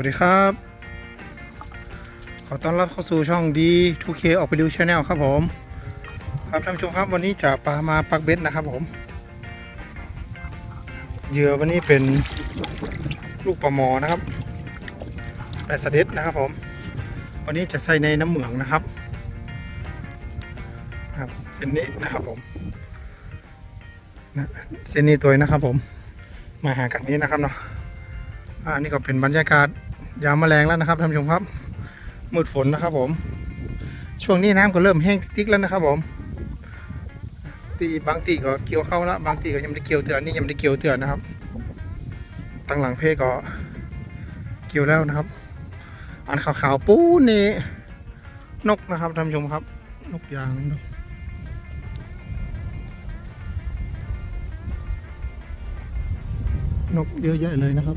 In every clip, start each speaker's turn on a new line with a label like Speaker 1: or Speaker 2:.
Speaker 1: วัสดีครับ ขอต้อนรับเข้าสู่ช่องดี 2K ออกไปดูช anel ครับผม ครับท่านผู้ชมครับวันนี้จะปลามาปักเบ็ดนะครับผม เหยื่อวันนี้เป็นลูกปลาหมอนะครับแปดสเด็ดนะครับผม วันนี้จะใส่ในน้ำเหมืองนะครับครับเส้นนี้นะครับผมเส้นนี้ตัวนะครับผม มาหากันนี้นะครับเนาะอ่านี่ก็เป็นบรรยากาศ ยามแมลงแล้วนะครับท่านผู้ชมครับมืดฝนนะครับผม ช่วงนี้น้ำก็เริ่มแห้งติ๊กแล้วนะครับผม ตีบางตีก็เกี่ยวเข้าแล้วบางตีก็ยังไม่ได้เกี่ยวเตือนนี่ยังไม่ได้เกี่ยวเตือนนะครับตั้งหลังเพก็เกี่ยวแล้วนะครับ อันขาวๆปูนี่นกนะครับท่านผู้ชมครับ นกยางนกนกเยอะแยะเลยนะครับ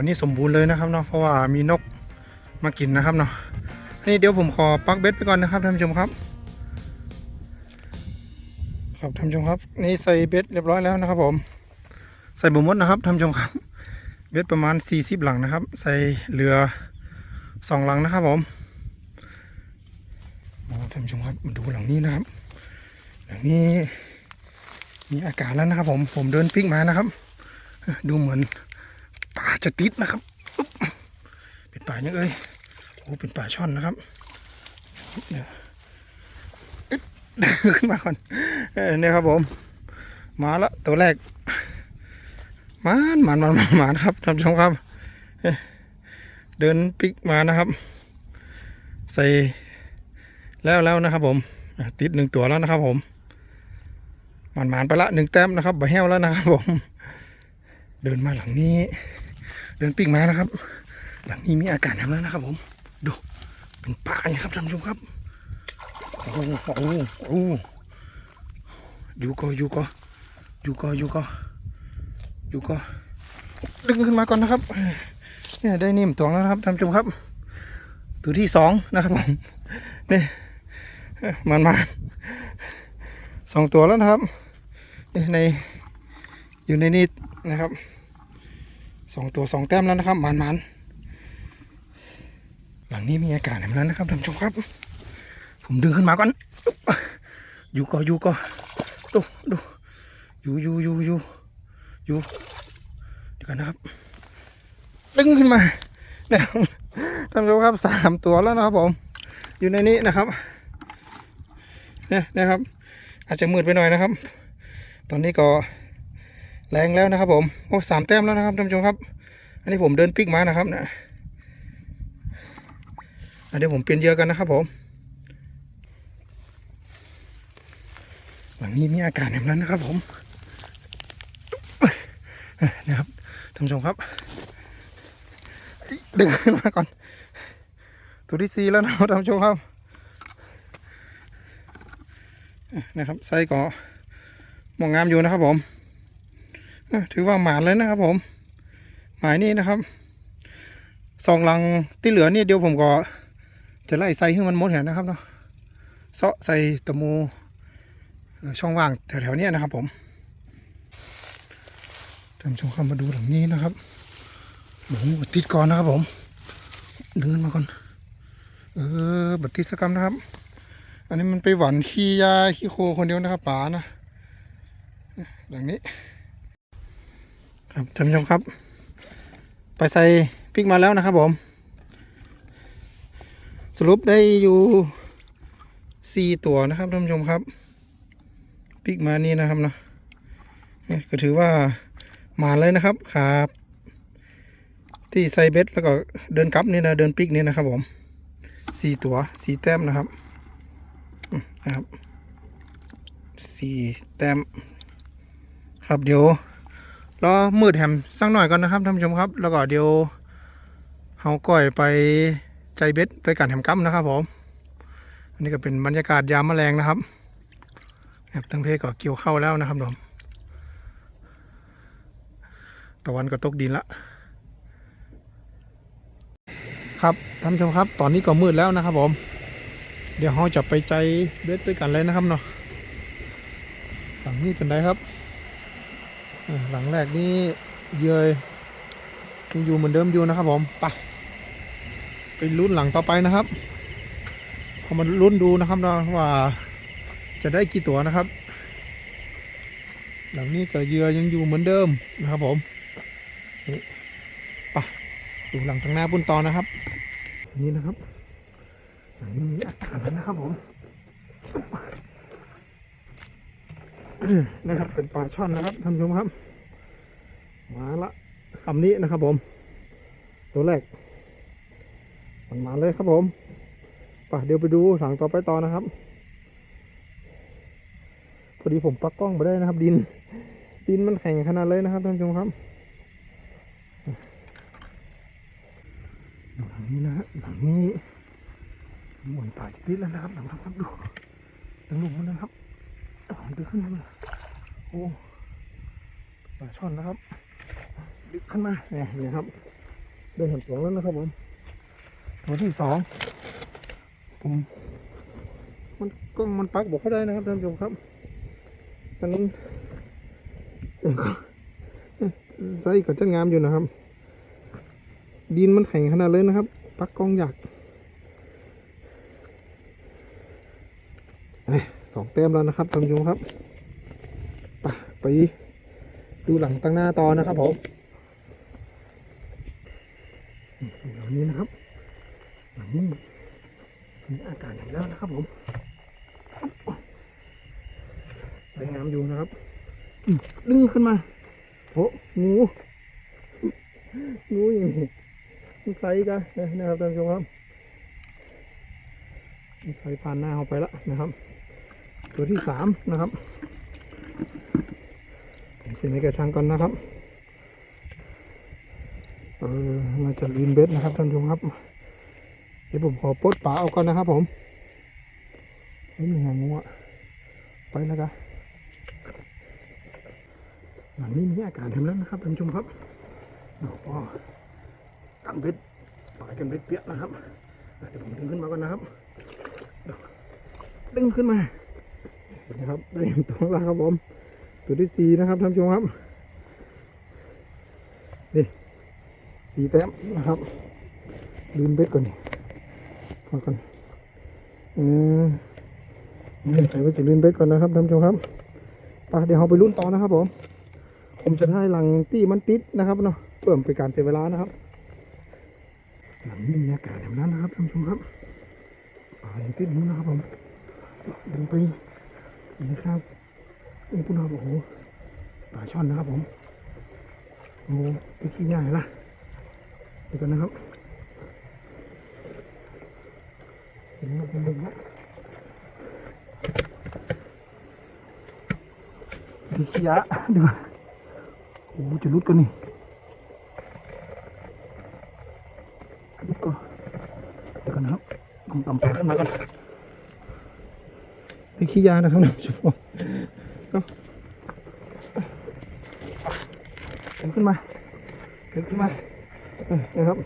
Speaker 1: วนี้สมบูรณ์เลยนะครับเนาะเพราะว่ามีนกมากินนะครับเนาะอันนี้เดี๋ยวผมขอปักเบ็ดไปก่อนนะครับท่านผู้ชมครับ ครับท่านผู้ชมครับ นี่ใส่เบ็ดเรียบร้อยแล้วนะครับ ผม ใส่บุมดนะครับท่านผู้ชมครับ เบ็ดประมาณ 40 หลังนะครับ ใส่เรือสองหลังนะครับผมโอ้ท่านผู้ชมครับมาดูหลังนี้นะครับ หลังนี้มีอากาศแล้วนะครับ ผมผมเดินปิ้งมานะครับ ดูเหมือน ป่าจะติดนะครับเป็นป่ายังเอ้ยโอ้เป็นป่าช่อนนะครับเดี๋ยวอึ๊ดขึ้นมาก่อนเนี่ยครับผม มาล้วตัวแรกมันมันมันมันครับท่านผู้ชมครับ เดินปิกมานะครับ ใส่แล้วแล้วนะครับ ผมติดหนึ่งตัวแล้วนะครับ ผมมันมานไปละหนึ่งแต้มนะครับบะแห้วแล้วนะครับผม เดินมาหลังนี้ เดินปิ้งมานะครับ หลังนี้มีอากาศน้ำแล้วนะครับ ผม ดูเป็นป่าครับท่านผู้ชมครับโอ้โหโอ้โหอยู่ก็อยู่ก็อยู่ก็อยู่ก็อยู่ก็ดึงขึ้นมาก่อนนะครับเนี่ยได้นิ่มตัวแล้วนะครับท่านผู้ชมครับ ตัวที่สองนะครับผมนี่มันมาสองตัวแล้วนะครับในอยู่ในนี้นะครับ สองตัวสองแต้มแล้วนะครับมันมันหลังนี้มีอากาศแบบนั้นนะครับท่านผู้ชมครับ ผมดึงขึ้นมาก่อนอยู่ก็อยู่ก็ดูดูอยู่อยู่อยู่อยู่อยู่เดี๋ยวกันนะครับ ดึงขึ้นมานะครับท่านผู้ชมครับสามตัวแล้วนะครับผม อยู่ในนี้นะครับเนี่ยนะครับ อาจจะมืดไปหน่อยนะครับ ตอนนี้ก็ แรงแล้วนะครับ ผมโอ้สามแต้มแล้วนะครับท่านผู้ชมครับ อันนี้ผมเดินปิกมานะครับนะอะเดี๋ยวผมเปลี่ยนเยื่อกันนะครับผม หลังนี้มีอากาศแบบนั้นนะครับ ผมนะครับท่านผู้ชมครับดึงขึ้นมาก่อน ตัวที่สี่แล้วนะครับท่านผู้ชมครับนะครับไส้ก็มองงามอยู่นะครับผม ถือว่าหมานเลยนะครับ ผม หมายนี่นะครับสองลังที่เหลือนี่เดี๋ยวผมก็ จะไล่ไส้ให้มันหมดเห็นนะครับเนาะเซาะใส่ตะมูช่องว่างแถวๆนี้นะครับผมท่านชมเข้ามาดูหลังนี้นะครับโอ้โหติดก่อนนะครับผมดึงขึ้นมาก่อนเออบัติดสกรรมนะครับ อันนี้มันไปหวานขี้ยาขี้โคคนเดียวนะครับป๋านะอย่างนี้ ครับท่านผู้ชมครับ ไปใส่พริกมาแล้วนะครับผม สรุปได้อยู่สี่ตัวนะครับท่านผู้ชมครับพริกมานี่นะครับเนาะเนี่ยก็ถือว่ามาเลยนะครับครับ ที่ใส่เบ็ดแล้วก็เดินกลับนี่นะเดินปิกนี่นะครับผมสี่ตัวสี่แต้มนะครับนะครับสี่แต้มครับเดี๋ยว รอมืดแหมสักหน่อยก่อนนะครับท่านผู้ชมครับ แล้วก็เดี๋ยวเฮาก่อยไปใจเบ็ดไปกันแหมกัมนะครับผมอันนี้ก็เป็นบรรยากาศยามแมลงนะครับครับทั้งเพก็เกี่ยวเข้าแล้วนะครับผมตะวันก็ตกดินละครับท่านผู้ชมครับ ตอนนี้ก็มืดแล้วนะครับผม เดี๋ยวเราจะไปใจเบ็ดด้วยกันเลยนะครับเนาะหลังนี้เป็นไรครับ หลังแรกนี่เหยื่อยังอยู่เหมือนเดิมอยู่นะครับผมไปไปลุ้นหลังต่อไปนะครับพอมาลุ้นดูนะครับเนาว่าจะได้กี่ตัวนะครับ หลังนี้ก็เยื่อยังอยู่เหมือนเดิมนะครับผมนี่ไปดูหลังทางหน้าบุญตอนนะครับ นี่นะครับหลังนี้มีอากาศแล้วนะครับผม นะครับ เป็นปลาช่อนนะครับท่านผู้ชมครับ มาละคำนี้นะครับผม ตัวแรกมันมาเลยครับผมไป่ะเดี๋ยวไปดูหลังต่อไปต่อนะครับ พอดีผมปักกล้องไปได้นะครับ ดิน ดินมันแข็งขนาดเลยนะครับท่านผู้ชมครับหลังนี้นะฮะหลังนี้หมุนตายติดแล้วนะครับหลังครับดูหลังหลุมมันนะครับ หลังดึกขึ้นมาโอ้ปลาช่อนนะครับ ดึกขึ้นมาเนี่ยนี่ครับ เดินเห็นตัวแล้วนะครับผมตัวที่สองผมมันกล้องมันปักบอกเขาได้นะครับท่านผู้ชมครับอันนั้นไส์ก็จะงามอยู่นะครับ ดินมันแข็งขนาดเลยนะครับ ปักกล้องอยากเอ้ย สองแต้มแล้วนะครับท่านผู้ชมครับไปไปดูหลังตั้งหน้าต่อนะครับผมเดี๋ยวนี้นะครับ หลังนี้มีอากาศดีแล้วนะครับผมสวยงามอยู่นะครับดึงขึ้นมาโอ้งูงูอย่างนี้มันใส่กันนะครับท่านผู้ชมครับใส่ผ่านหน้าเขาไปแล้วนะครับ ตัวที่สามนะครับเส้นในกระชังก่อนนะครับเออมาจะลีนเบ็ดนะครับท่านผู้ชมครับเดี๋ยวผมขอปลดปลาเอาก่อนนะครับ ผมไม่มีหางงูอะไปแล้วกันหลังนี้มีอากาศเต็มแล้วนะครับท่านผู้ชมครับเราก็กันเบ็ดปล่อยกันเบ็ดเปียกนะครับเดี๋ยวผมดึงขึ้นมาก่อนนะครับ ดึงขึ้นมา นไหมครับ ได้เห็นตัวแล้วครับผม ตัวที่สี่นะครับท่านผู้ชมครับ นี่สีแต้มนะครับลืมเบ็ดก่อนนี่มาก่อนเออนี่ใส่ไว้จะลืมเบ็ดก่อนนะครับท่านผู้ชมครับไปเดี๋ยวเราไปลุ้นต่อนะครับผม ผมจะให้หลังตี้มันติดนะครับเนาะเพื่อเป็นการเสียเวลานะครับ หลังนี้มีอากาศแบบนั้นนะครับท่านผู้ชมครับป่าติดอยู่นะครับผมดึงไป นะครับนี่คุณครับโอ้โหป่าช่อนนะครับผมโอ้โหไปขี้ใหญ่ละเดี๋ยวกันนะครับเห็นไหมเป็นเรื่องละดีขี้ยะเดี๋ยวโอ้จะรุดกันนี่รุดก็เดี๋ยวกันนะครับต้องต่ำแปดขึ้นมาก่อน ขี้ยานะครับนะชุบก็เดินขึ้นมาเดินขึ้นมานะครับ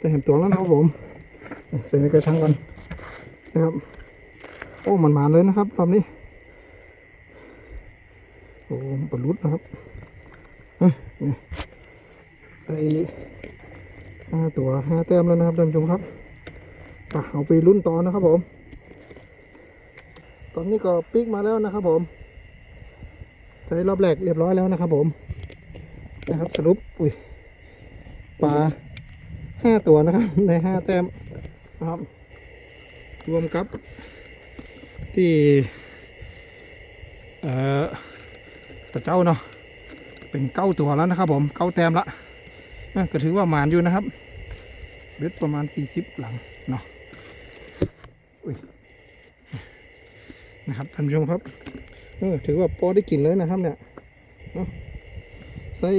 Speaker 1: จะเห็นตัวแล้วนะครับผมใส่ในกระชังก่อนนะครับ โอ้มันมาเลยนะครับรอบนี้โอ้ปลุดนะครับได้ห้าตัวห้าแต้มแล้วนะครับท่านผู้ชมครับเอาไปลุ้นต่อนะครับผม ตอนนี้ก็ปิกมาแล้วนะครับผมใช้รอบแรกเรียบร้อยแล้วนะครับผม นะครับสรุปอุ้ยปลาห้าตัวนะครับ ในห้าแต้มนะครับ รวมกับที่เอ่อตะเจ้าเนาะเป็นเก้าตัวแล้วนะครับผมเก้าแต้มละอะก็ถือว่าหมานอยู่นะครับเบ็ดประมาณ 40 หลังเนาะอุ้ย นะครับท่านผู้ชมครับเออถือว่าพอได้กลิ่นเลยนะครับ เนี่ยใส่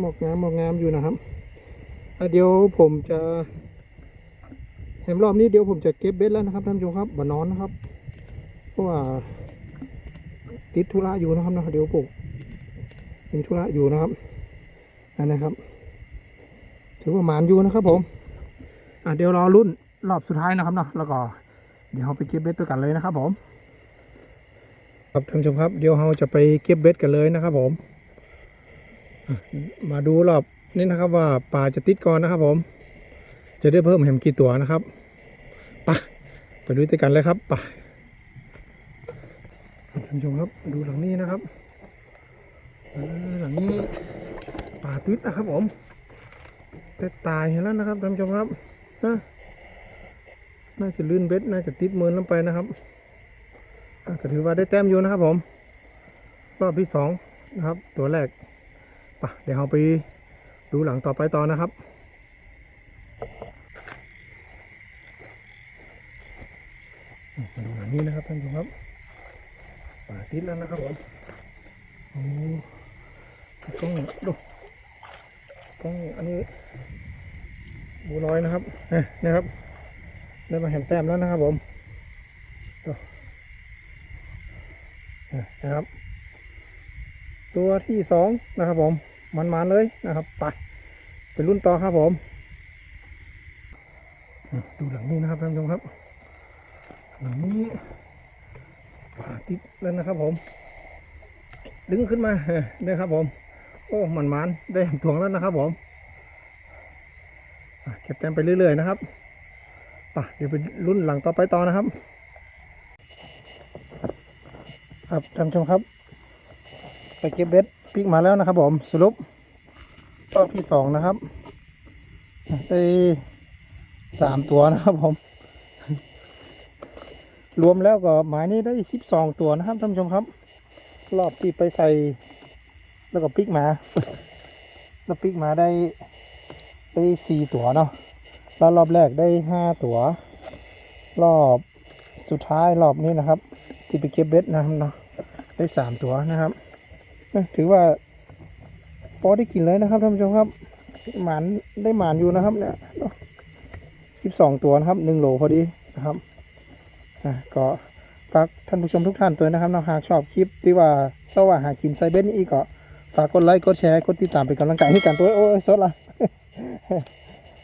Speaker 1: หมอกงามหมอกงามอยู่นะครับเดี๋ยวผมจะแหมรอบนี้เดี๋ยวผมจะเก็บเบ็ดแล้วนะครับท่านผู้ชมครับบ่นอนนะครับ เพราะว่าติดธุระอยู่นะครับนะเดี๋ยวผมมีธุระอยู่นะครับอันนะครับ ถือว่าหมานอยู่นะครับ ผมอะเดี๋ยวรอรุ่นรอบสุดท้ายนะครับเนาะแล้วก็ เดี๋ยวเราไปเก็บเบ็ดตัวกันเลยนะครับผม ครับท่านผู้ชมครับ เดี๋ยวเราจะไปเก็บเบ็ดกันเลยนะครับผม มาดูรอบนี้นะครับว่าปลาจะติดก่อนนะครับ ผม จะได้เพิ่มแหมกี่ตัวนะครับไปไปดูด้วยกันเลยครับไปท่านผู้ชมครับดูหลังนี้นะครับหลังนี้ปลาติดนะครับ ผมแต่ตายเห็นแล้วนะครับท่านผู้ชมครับนะน่าจะลื่นเบ็ดน่าจะติดมือลงไปนะครับ ก็ถือว่าได้แต้มอยู่นะครับผม รอบที่สองนะครับ ตัวแรกไปเดี๋ยวเราไปดูหลังต่อไปต่อนะครับมาดูหลังนี้นะครับท่านผู้ชมครับป่าติดแล้วนะครับผมโอ้กล้องดูกล้องอันนี้บูลอยนะครับเอ้ยนะครับ ได้มาเห็นแต้มแล้วนะครับผมดูเอ้ย นะครับ ตัวที่สองนะครับผมมันๆเลยนะครับไปไปรุ่นต่อครับผมดูหลังนี้นะครับท่านผู้ชมครับ หลังนี้ผ่าติดแล้วนะครับผม ดึงขึ้นมาเออเนี่ยครับผม โอ้มันมันได้ถ่วงแล้วนะครับผมเก็บแต้มไปเรื่อยๆนะครับป่ะเดี๋ยวไปรุ่นหลังต่อไปต่อนะครับ ครับท่านผู้ชมครับ ไปเก็บเบ็ดปิกมาแล้วนะครับ ผมสรุปรอบที่สองนะครับได้สามตัวนะครับผม รวมแล้วก็หมายนี้ได้สิบสองตัวนะครับท่านผู้ชมครับ รอบที่ไปใส่ แล้วก็ปิกมา แล้วปิกมาได้ได้สี่ตัวเนาะแล้วรอบแรกได้ห้าตัว รอบสุดท้ายรอบนี้นะครับ ที่ไปเก็บเบ็ดนะครับเนาะ ได้สามตัวนะครับ ถือว่าพอได้กินเลยนะครับท่านผู้ชมครับหมานได้หมานอยู่นะครับ เนี่ยสิบสองตัวนะครับหนึ่งโหลพอดีนะครับอะก็ฝากท่านผู้ชมทุกท่านตัวนะครับนะหากชอบคลิปที่ว่าสว่าหากินไซเบนอีกก็ฝากกดไลค์กดแชร์กดติดตามเป็นกำลังใจให้กันตัวโอ้ยสดละ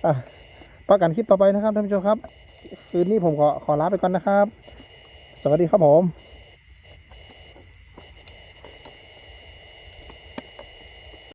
Speaker 1: อะประกันคลิปต่อไปนะครับท่านผู้ชมครับ คืนนี้ผมขอขอลาไปก่อนนะครับ สวัสดีครับผม